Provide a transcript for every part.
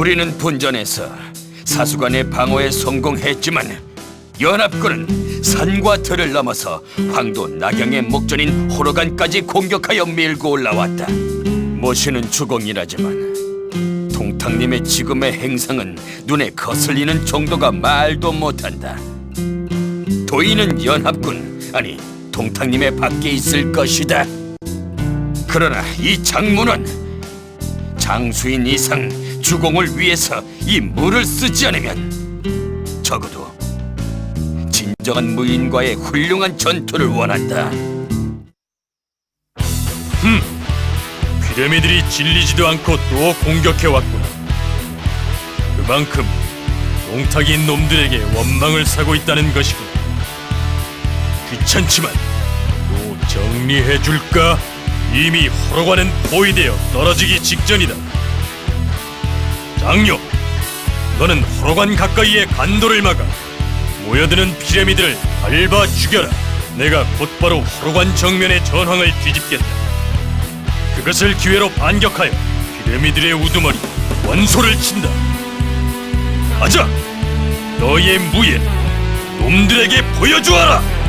우리는 분전에서 사수관의 방어에 성공했지만 연합군은 산과 들을 넘어서 황도 낙양의 목전인 호로간까지 공격하여 밀고 올라왔다. 모시는 주공이라지만 동탁님의 지금의 행상은 눈에 거슬리는 정도가 말도 못한다. 도인은 연합군 아니 동탁님의 밖에 있을 것이다. 그러나 이 장문은 장수인 이상 주공을 위해서 이 물을 쓰지 않으면 적어도 진정한 무인과의 훌륭한 전투를 원한다. 피라미들이 질리지도 않고 또 공격해 왔구나. 그만큼 동탁인 놈들에게 원망을 사고 있다는 것이고. 귀찮지만 또 정리해 줄까? 이미 호로관은 포위되어 떨어지기 직전이다. 장요, 너는 호로관 가까이에 간도를 막아 모여드는 피라미드를 밟아 죽여라. 내가 곧바로 호로관 정면의 전황을 뒤집겠다. 그것을 기회로 반격하여 피라미드의 우두머리 원소를 친다. 가자! 너의 무예 놈들에게 보여주어라!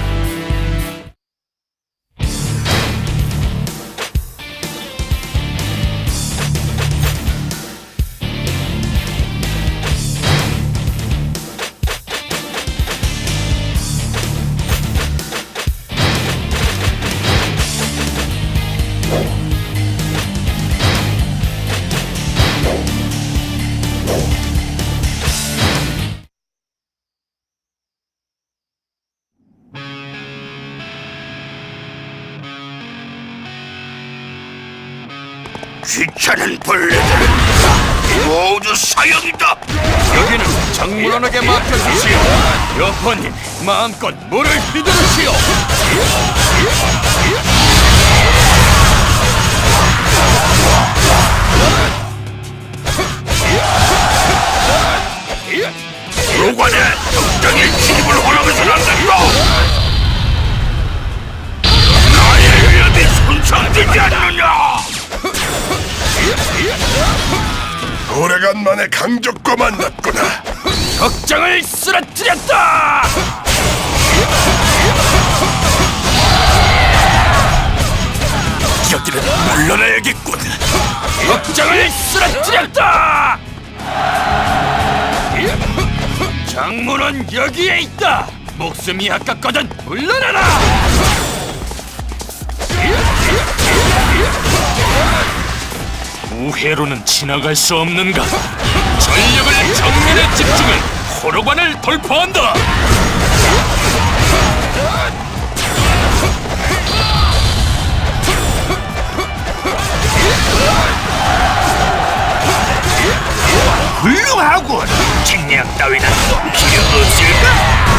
귀찮은 벌레들 모두 사형이다. 여기는 장물원에게 맡겨주시오. 여포님 마음껏 물을 휘두르시오. 요관에 적당히 진입을 허락해서는 안 된다. 나의 위협이 손상되지 않느 오래간만에 강적과 만났구나. 적장을 쓰러뜨렸다! 저들은 물러나야겠군. 적장을 쓰러뜨렸다! 장문은 여기에 있다. 목숨이 아깝거든 물러나라. 우회로는 지나갈 수 없는가? 전력을 정면에 집중해 호로관을 돌파한다! 훌륭하군. 책략 따위는 필요 없을까?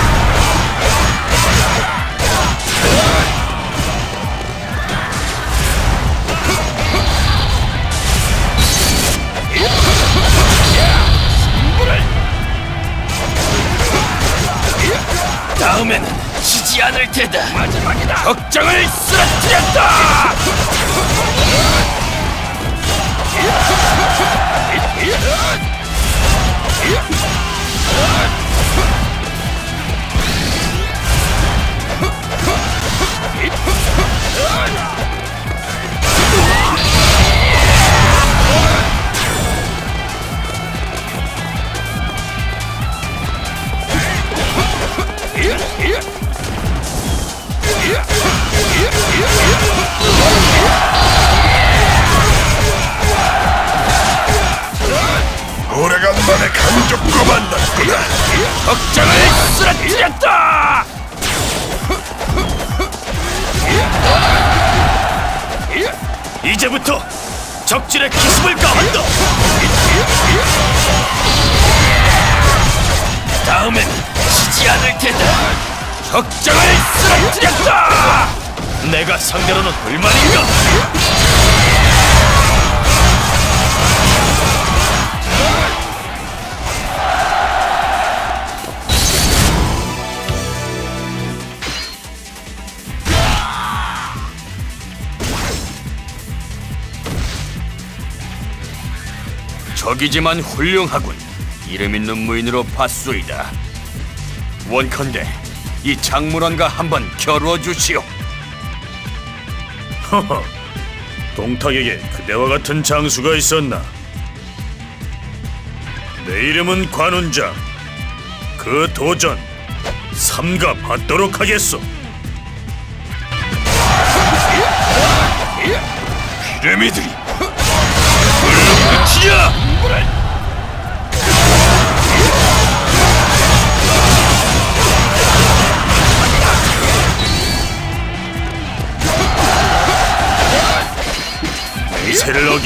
다음에는 지지 않을 테다. 마지막이다. 적장을 쓰러뜨렸다. 오래간만에 강적과 만났구나. 적장을 쓰러뜨렸다. 이제부터 적질의 기습을 가한다! 다음엔 지지 않을 테다. 적장을 쓰러뜨렸다. 내가 상대로는 불만인가? 적이지만 훌륭하군. 이름 있는 무인으로 봤소이다. 원컨대 이 장물원과 한번 겨루어 주시오. 허허, 동탁에게 그대와 같은 장수가 있었나? 내 이름은 관운장. 그 도전 삼가 받도록 하겠소. 피라미들이 끝이야.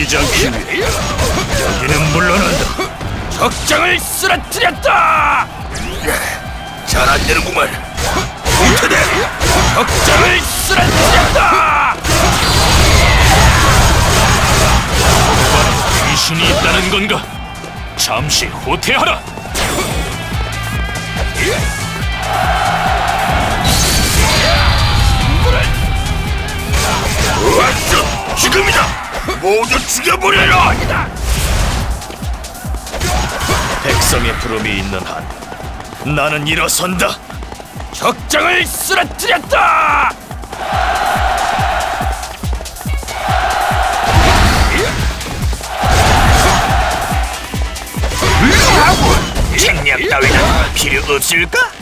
않기 위해 여기는 물러난다. 적장을 쓰러뜨렸다. 잘 안 되는구만. 못하네. 적장을 쓰러뜨렸다. 귀신이 있다는 건가? 잠시 후퇴하라. 왔어! 지금이다! 모두 죽여버려라! 백성의 부름이 있는 한 나는 일어선다. 적장을 쓰러뜨렸다. 책략 따위는 필요 없을까?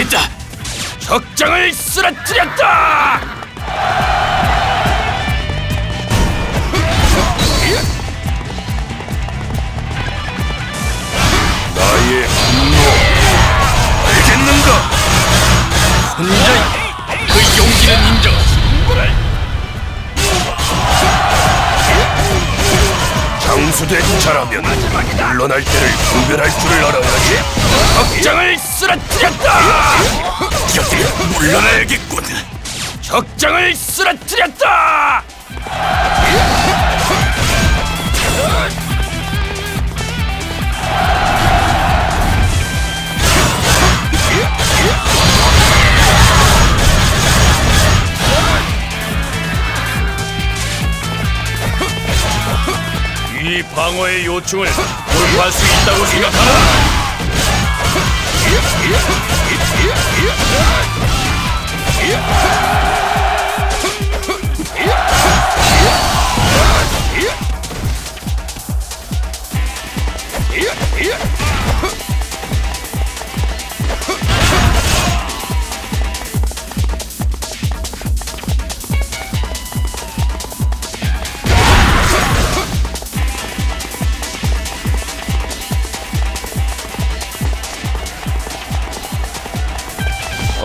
않겠다. 적장을 쓰러뜨렸다. 장수된 자라면 물러날 때를 분별할 줄을 알아야지 적장을 쓰러뜨렸다. 물러나야겠군 적장을 쓰러뜨렸다. 방어의 요충을 돌파할 수 있다고 생각하나?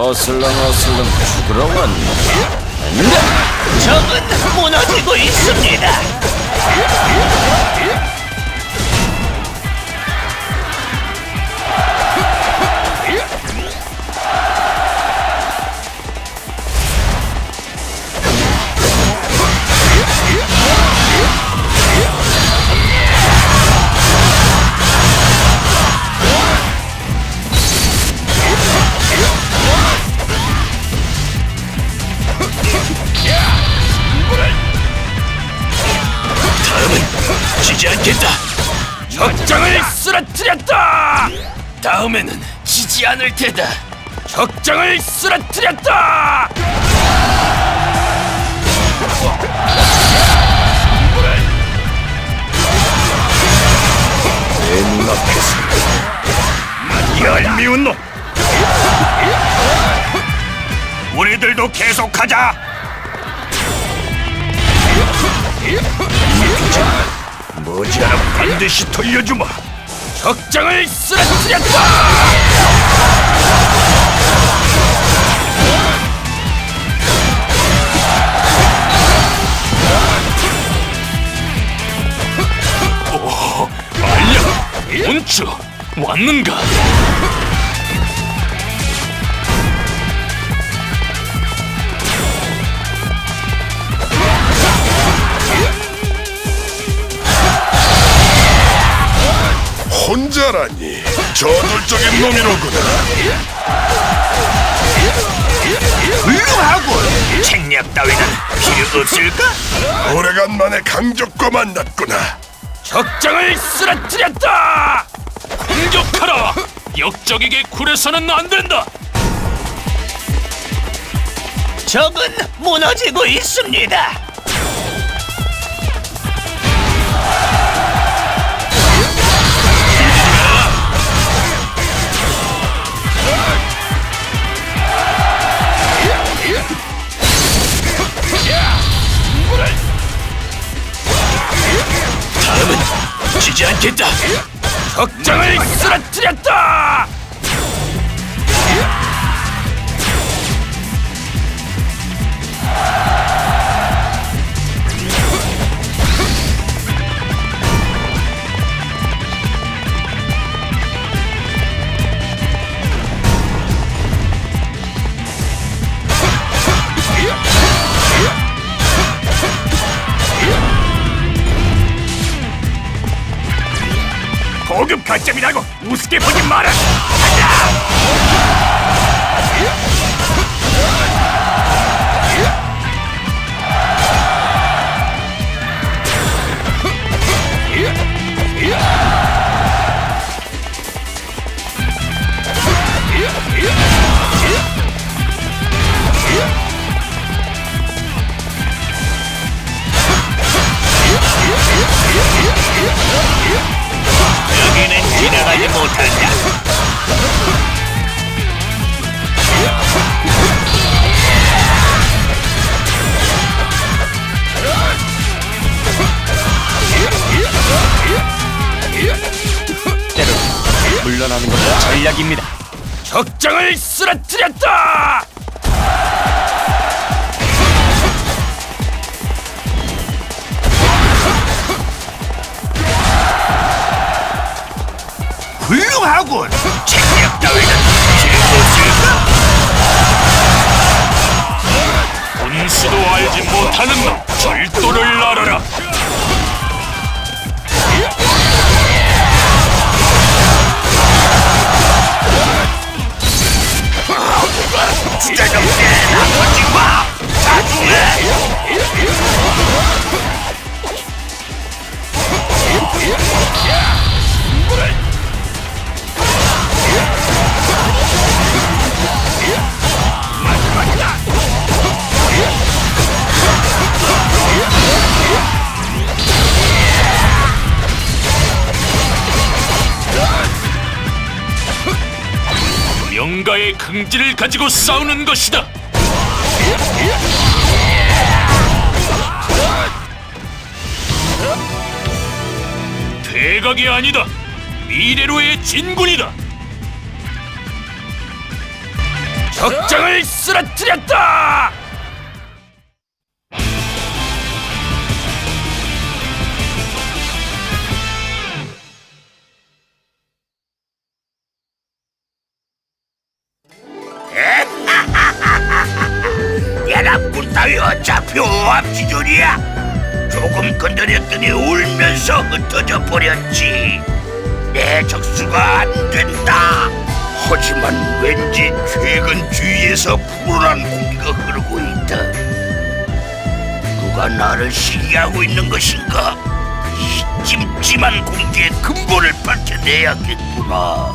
어슬렁 어슬렁 죽으러 왔네. 적은 무너지고 있습니다. 쓰러뜨렸다. 다음에는 지지 않을 테다. 적장을 쓰러뜨렸다. 내 눈앞에서 얄미운 놈 우리들도 계속하자 머지않아 반드시 돌려주마 적장을 쓰러뜨렸다! 말려! 어, 온추! 왔는가? 혼자라니 저돌적인 놈이로구나 훌륭하군. 책략 따위는 필요 없을까? 오래간만에 강적과 만났구나 적장을 쓰러뜨렸다. 공격하라! 역적에게 굴해서는 안 된다! 적은 무너지고 있습니다. 지지 않겠다. 적장을 쓰러뜨렸다. 고급 가점이라고 우습게 보지 마라. 여기 전략입니다. 적장을 쓰러뜨렸다. 훌륭하군. 책략 따위는 없을까? 본수도 알지 못하는 놈 절도를 알아라! 명가의 긍지를 가지고 싸우는 것이다! 대각이 아니다! 미래로의 진군이다! 적장을 쓰러뜨렸다. 어차피 오합지졸이야. 조금 건드렸더니 울면서 흩어져 버렸지. 내 적수가 안 된다. 하지만 왠지 최근 주위에서 불온한 공기가 흐르고 있다. 누가 나를 시기하고 있는 것인가? 이 찜찜한 공기의 근본을 밝혀내야겠구나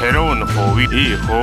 새로운 호위 이 호.